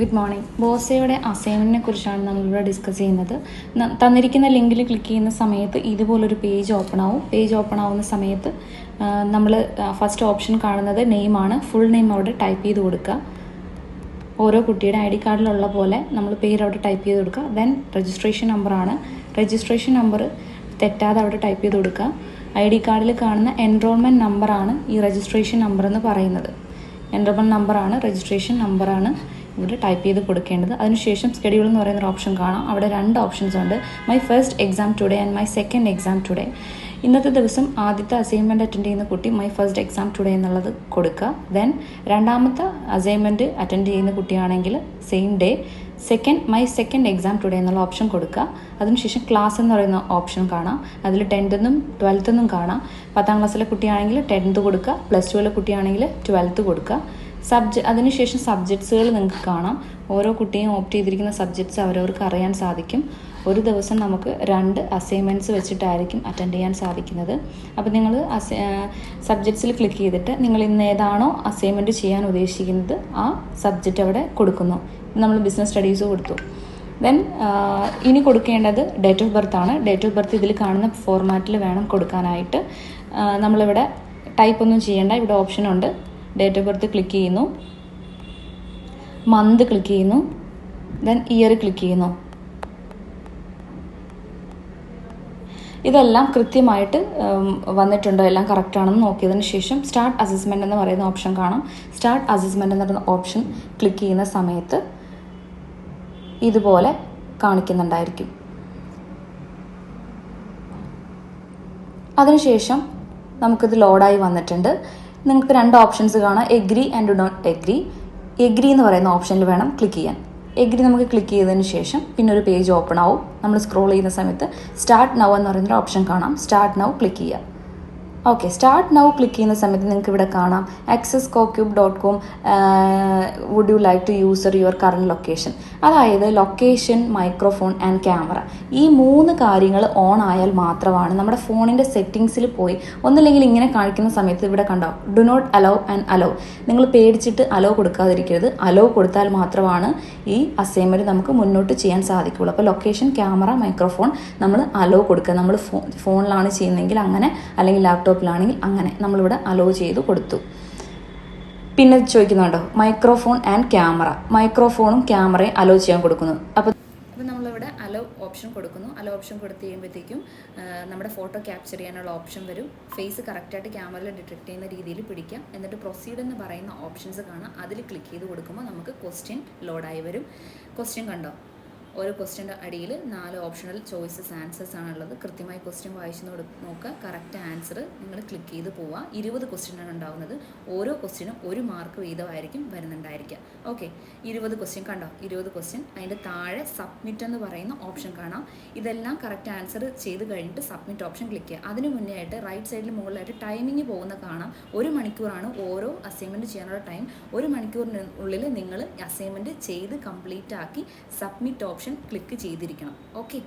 Good morning ബോസയുടെ അസൈൻമെന്റിനെ കുറിച്ചാണ് നമ്മളിവിടെ discuss ചെയ്യുന്നത്. തന്നിരിക്കുന്ന ലിങ്കിൽ ക്ലിക്ക് ചെയ്യുന്ന സമയത്ത് ഇതുപോലൊരു പേജ് ഓപ്പൺ ആവും. പേജ് ഓപ്പൺ ആവുന്ന സമയത്ത് നമ്മൾ ഫസ്റ്റ് ഓപ്ഷൻ കാണുന്നത് നെയിമാണ് ഫുൾ നെയിം അവിടെ ടൈപ്പ് ചെയ്ത് കൊടുക്കുക. ഓരോ കുട്ടിയുടെ ഐ ഡി കാർഡിലുള്ള പോലെ നമ്മൾ പേര് അവിടെ ടൈപ്പ് ചെയ്ത് കൊടുക്കുക. ദെൻ രജിസ്ട്രേഷൻ നമ്പറാണ് രജിസ്ട്രേഷൻ നമ്പർ തെറ്റാതെ അവിടെ ടൈപ്പ് ചെയ്ത് കൊടുക്കുക. ഐ ഡി കാർഡിൽ കാണുന്ന എൻറോൾമെന്റ് നമ്പറാണ് ഈ രജിസ്ട്രേഷൻ നമ്പർ എന്ന് പറയുന്നത്. എൻറോൾമെന്റ് നമ്പറാണ് രജിസ്ട്രേഷൻ നമ്പറാണ് ഇവിടെ ടൈപ്പ് ചെയ്ത് കൊടുക്കേണ്ടത്. അതിനുശേഷം സ്കെഡ്യൂൾ എന്ന് പറയുന്ന ഒരു ഓപ്ഷൻ കാണാം. അവിടെ രണ്ട് ഓപ്ഷൻസ് ഉണ്ട്. My first exam today and my second exam today ഇന്നത്തെ ദിവസം ആദ്യത്തെ അസൈൻമെന്റ് അറ്റൻഡ് ചെയ്യുന്ന കുട്ടി മൈ ഫസ്റ്റ് എക്സാം ടുഡേ എന്നുള്ളത് കൊടുക്കുക. ദെൻ രണ്ടാമത്തെ അസൈൻമെന്റ് അറ്റൻഡ് ചെയ്യുന്ന കുട്ടിയാണെങ്കിൽ same day second my second exam today എന്നുള്ള ഓപ്ഷൻ കൊടുക്കുക. അതിനുശേഷം ക്ലാസ് എന്ന് പറയുന്ന ഓപ്ഷൻ കാണാം. അതിൽ ടെൻത്തെന്നും ട്വൽത്തെന്നും കാണാം. പത്താം ക്ലാസ്സിലെ കുട്ടിയാണെങ്കിൽ ടെൻത്ത് കൊടുക്കുക. പ്ലസ് ടുവിലെ കുട്ടിയാണെങ്കിൽ ട്വൽത്ത് കൊടുക്കുക. സബ്ജ അതിനുശേഷം സബ്ജക്ട്സുകൾ നിങ്ങൾക്ക് കാണാം. ഓരോ കുട്ടിയും ഓപ്റ്റ് ചെയ്തിരിക്കുന്ന സബ്ജക്ട്സ് അവരവർക്ക് അറിയാൻ സാധിക്കും. ഒരു ദിവസം നമുക്ക് രണ്ട് അസൈൻമെന്റ്സ് വെച്ചിട്ടായിരിക്കും അറ്റൻഡ് ചെയ്യാൻ സാധിക്കുന്നത്. അപ്പോൾ നിങ്ങൾ സബ്ജക്ട്സിൽ ക്ലിക്ക് ചെയ്തിട്ട് നിങ്ങൾ ഇന്ന് ഏതാണോ അസൈൻമെന്റ് ചെയ്യാൻ ഉദ്ദേശിക്കുന്നത് ആ സബ്ജക്റ്റ് അവിടെ കൊടുക്കുന്നു. നമ്മൾ ബിസിനസ് സ്റ്റഡീസ് കൊടുത്തു. ദെൻ ഇനി കൊടുക്കേണ്ടത് ഡേറ്റ് ഓഫ് ബർത്ത് ആണ്. ഡേറ്റ് ഓഫ് ബർത്ത് ഇതിൽ കാണുന്ന ഫോർമാറ്റിൽ വേണം കൊടുക്കാനായിട്ട്. നമ്മളിവിടെ ടൈപ്പ് ഒന്നും ചെയ്യേണ്ട. ഇവിടെ ഓപ്ഷൻ ഉണ്ട്. ഡേറ്റ് ഓഫ് ബർത്ത് ക്ലിക്ക് ചെയ്യുന്നു. മന്ത് ക്ലിക്ക് ചെയ്യുന്നു. ദെൻ ഇയർ ക്ലിക്ക് ചെയ്യുന്നു. ഇതെല്ലാം കൃത്യമായിട്ട് വന്നിട്ടുണ്ടോ? എല്ലാം കറക്റ്റ് ആണെന്ന് നോക്കിയതിന് ശേഷം സ്റ്റാർട്ട് അസസ്മെന്റ് എന്ന് പറയുന്ന ഓപ്ഷൻ കാണാം. സ്റ്റാർട്ട് അസസ്മെന്റ് എന്ന് പറയുന്ന ഓപ്ഷൻ ക്ലിക്ക് ചെയ്യുന്ന സമയത്ത് ഇതുപോലെ കാണിക്കുന്നുണ്ടായിരിക്കും. അതിനുശേഷം നമുക്കിത് ലോഡായി വന്നിട്ടുണ്ട്. നിങ്ങൾക്ക് രണ്ട് ഓപ്ഷൻസ് കാണാം. Agree and not agree agree എന്ന് പറയുന്ന ഓപ്ഷനിൽ വേണം ക്ലിക്ക് ചെയ്യാൻ. എഗ്രി നമുക്ക് ക്ലിക്ക് ചെയ്തതിന് ശേഷം പിന്നെ ഒരു പേജ് ഓപ്പൺ ആവും. നമ്മൾ സ്ക്രോൾ ചെയ്യുന്ന സമയത്ത് സ്റ്റാർട്ട് നൗ എന്ന് പറയുന്ന ഓപ്ഷൻ കാണാം. സ്റ്റാർട്ട് നൗ ക്ലിക്ക് ചെയ്യുക ഓക്കെ സ്റ്റാർട്ട് നൗ ക്ലിക്ക് ചെയ്യുന്ന സമയത്ത് നിങ്ങൾക്ക് ഇവിടെ കാണാം. Access cocube dot com would you like to user your current location അതായത് ലൊക്കേഷൻ മൈക്രോഫോൺ ആൻഡ് ക്യാമറ ഈ മൂന്ന് കാര്യങ്ങൾ ഓൺ ആയാൽ മാത്രമാണ് നമ്മുടെ ഫോണിന്റെ സെറ്റിങ്സിൽ പോയി. ഒന്നില്ലെങ്കിൽ ഇങ്ങനെ കാണിക്കുന്ന സമയത്ത് ഇവിടെ കണ്ടോ? Do not allow and allow നിങ്ങൾ പേടിച്ചിട്ട് അലോ കൊടുക്കാതിരിക്കരുത്. അലോ കൊടുത്താൽ മാത്രമാണ് ഈ അസൈൻമെന്റ് നമുക്ക് മുന്നോട്ട് ചെയ്യാൻ സാധിക്കുകയുള്ളൂ. അപ്പോൾ ലൊക്കേഷൻ ക്യാമറ മൈക്രോഫോൺ നമ്മൾ അലോ കൊടുക്കുക. നമ്മൾ ഫോണിലാണ് ചെയ്യുന്നതെങ്കിൽ അങ്ങനെ അല്ലെങ്കിൽ ലാപ്ടോപ്പിലാണെങ്കിൽ അങ്ങനെ നമ്മളിവിടെ അലോ ചെയ്ത് കൊടുത്തു. പിന്നെ ചോദിക്കുന്നുണ്ടോ? മൈക്രോഫോൺ ആൻഡ് ക്യാമറ മൈക്രോഫോണും ക്യാമറയും അലോ ചെയ്യാൻ കൊടുക്കുന്നു. അപ്പോൾ അപ്പോൾ നമ്മളിവിടെ അലോ ഓപ്ഷൻ കൊടുക്കുന്നു. അലോ ഓപ്ഷൻ കൊടുത്തു കഴിയുമ്പോഴത്തേക്കും നമ്മുടെ ഫോട്ടോ ക്യാപ്ചർ ചെയ്യാനുള്ള ഓപ്ഷൻ വരും. ഫേസ് കറക്റ്റായിട്ട് ക്യാമറയിൽ ഡിറ്റക്ട് ചെയ്യുന്ന രീതിയിൽ പിടിക്കാം. എന്നിട്ട് പ്രൊസീഡ് എന്ന് പറയുന്ന ഓപ്ഷൻസ് കാണാം. അതിൽ ക്ലിക്ക് ചെയ്ത് കൊടുക്കുമ്പോൾ നമുക്ക് ക്വസ്റ്റ്യൻ ലോഡായി വരും. ക്വസ്റ്റ്യൻ കണ്ടോ? ഓരോ ക്വസ്റ്റ്യന്റെ അടിയിൽ നാല് ഓപ്ഷണൽ ചോയ്സസ് ആൻസേഴ്സ് ആണുള്ളത്. കൃത്യമായി ക്വസ്റ്റ്യൻ വായിച്ചു നോക്കുക. കറക്റ്റ് ആൻസർ നിങ്ങൾ ക്ലിക്ക് ചെയ്ത് പോവുക. ഇരുപത് ക്വസ്റ്റ്യനാണ് ഉണ്ടാവുന്നത്. ഓരോ ക്വസ്റ്റ്യനും ഒരു മാർക്ക് വീതമായിരിക്കും വരുന്നുണ്ടായിരിക്കുക. ഓക്കെ ഇരുപത് ക്വസ്റ്റ്യൻ കണ്ടോ? ഇരുപത് ക്വസ്റ്റ്യൻ അതിന്റെ താഴെ സബ്മിറ്റ് എന്ന് പറയുന്ന ഓപ്ഷൻ കാണാം. ഇതെല്ലാം കറക്റ്റ് ആൻസർ ചെയ്ത് കഴിഞ്ഞിട്ട് സബ്മിറ്റ് ഓപ്ഷൻ ക്ലിക്ക് ചെയ്യുക. അതിന് മുന്നേ ആയിട്ട് റൈറ്റ് സൈഡിൽ മുകളിലായിട്ട് ടൈമിംഗ് പോകുന്ന കാണാം. ഒരു മണിക്കൂറാണ് ഓരോ അസൈൻമെന്റ് ചെയ്യാനുള്ള ടൈം ഒരു മണിക്കൂറിനുള്ളിൽ നിങ്ങൾ അസൈൻമെന്റ് ചെയ്ത് കംപ്ലീറ്റ് ആക്കി സബ്മിറ്റ് ഓപ്ഷൻ ക്ലിക്ക് ചെയ്തിരിക്കണം. ഓക്കെ.